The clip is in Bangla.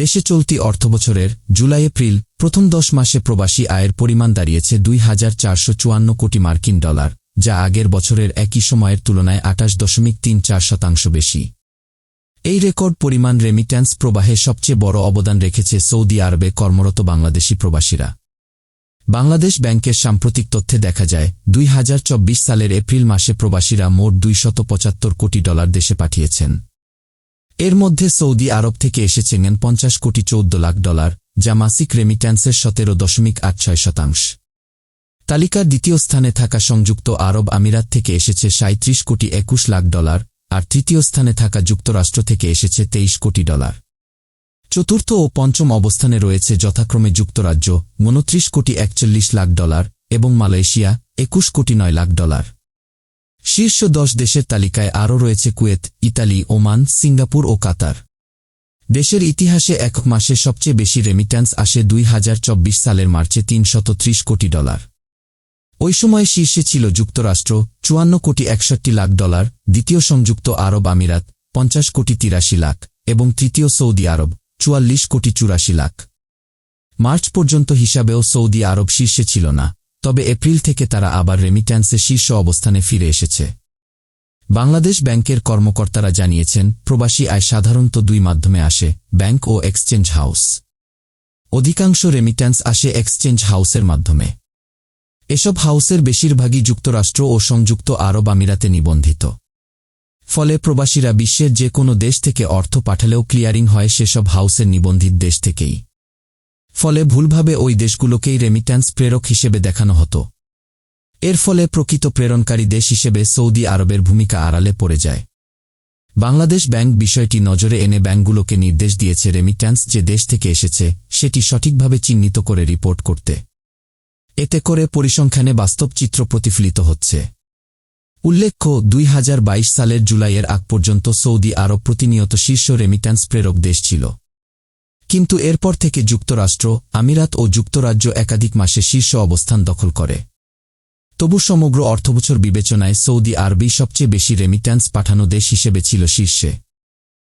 দেশে চলতি অর্থবছরের জুলাই, এপ্রিল প্রথম দশ মাসে প্রবাসী আয়ের পরিমাণ দাঁড়িয়েছে দুই হাজার চারশো চুয়ান্ন কোটি মার্কিন ডলার, যা আগের বছরের একই সময়ের তুলনায় আটাশ দশমিক তিন চার শতাংশ বেশি। এই রেকর্ড পরিমাণ রেমিট্যান্স প্রবাহে সবচেয়ে বড় অবদান রেখেছে সৌদি আরবে কর্মরত বাংলাদেশি প্রবাসীরা। বাংলাদেশ ব্যাংকের সাম্প্রতিক তথ্যে দেখা যায়, দুই হাজার চব্বিশ সালের এপ্রিল মাসে প্রবাসীরা মোট দুইশত কোটি ডলার দেশে পাঠিয়েছেন। এর মধ্যে সৌদি আরব থেকে এসেছেন পঞ্চাশ কোটি চৌদ্দ লাখ ডলার, যা মাসিক রেমিট্যান্সের সতেরো দশমিক আট ছয় শতাংশ। তালিকার দ্বিতীয় স্থানে থাকা সংযুক্ত আরব আমিরাত থেকে এসেছে সাঁত্রিশ কোটি একুশ লাখ ডলার, আর তৃতীয় স্থানে থাকা যুক্তরাষ্ট্র থেকে এসেছে তেইশ কোটি ডলার। চতুর্থ ও পঞ্চম অবস্থানে রয়েছে যথাক্রমে যুক্তরাজ্য, উনত্রিশ কোটি একচল্লিশ লাখ ডলার, এবং মালয়েশিয়া, একুশ কোটি নয় লাখ ডলার। শীর্ষ দশ দেশের তালিকায় আরও রয়েছে কুয়েত, ইতালি, ওমান, সিঙ্গাপুর ও কাতার। দেশের ইতিহাসে এক মাসে সবচেয়ে বেশি রেমিট্যান্স আসে দুই হাজার চব্বিশ সালের মার্চে তিনশত কোটি ডলার। ওই সময় শীর্ষে ছিল যুক্তরাষ্ট্র, চুয়ান্ন কোটি একষট্টি লাখ ডলার, দ্বিতীয় সংযুক্ত আরব আমিরাত, পঞ্চাশ কোটি তিরাশি লাখ, এবং তৃতীয় সৌদি আরব, চুয়াল্লিশ কোটি চুরাশি লাখ। মার্চ পর্যন্ত হিসাবেও সৌদি আরব শীর্ষে ছিল না। তবে এপ্রিল থেকে তারা আবার রেমিট্যান্সে শীর্ষ অবস্থানে ফিরে এসেছে। বাংলাদেশ ব্যাংকের কর্মকর্তারা জানিয়েছেন, প্রবাসী আয় সাধারণত দুই মাধ্যমে আসে, ব্যাংক ও এক্সচেঞ্জ হাউস অধিকাংশ রেমিট্যান্স আসে এক্সচেঞ্জ হাউসের মাধ্যমে। এসব হাউসের বেশিরভাগই যুক্তরাষ্ট্র ও সংযুক্ত আরব আমিরাতে নিবন্ধিত। ফলে প্রবাসীরা বিশ্বের যে কোনো দেশ থেকে অর্থ পাঠালেও ক্লিয়ারিং হয় সেসব হাউসের নিবন্ধিত দেশ থেকেই। ফলে ভুলভাবে ওই দেশগুলোকেই রেমিট্যান্স প্রেরক হিসেবে দেখানো হতো। এর ফলে প্রকৃত প্রেরণকারী দেশ হিসেবে সৌদি আরবের ভূমিকা আড়ালে পড়ে যায়। বাংলাদেশ ব্যাংক বিষয়টি নজরে এনে ব্যাংকগুলোকে নির্দেশ দিয়েছে রেমিট্যান্স যে দেশ থেকে এসেছে, সেটি সঠিকভাবে চিহ্নিত করে রিপোর্ট করতে। এতে করে পরিসংখ্যানে বাস্তব চিত্র প্রতিফলিত হচ্ছে। উল্লেখ্য, দুই হাজার বাইশ সালের জুলাইয়ের আগ পর্যন্ত সৌদি আরব প্রতিনিয়ত শীর্ষ রেমিট্যান্স প্রেরক দেশ ছিল। কিন্তু এরপর থেকে যুক্তরাষ্ট্র, আমিরাত ও যুক্তরাজ্য একাধিক মাসে শীর্ষ অবস্থান দখল করে। তবু সমগ্র অর্থবছর বিবেচনায় সৌদি আরবি সবচেয়ে বেশি রেমিট্যান্স পাঠানো দেশ হিসেবে ছিল শীর্ষে।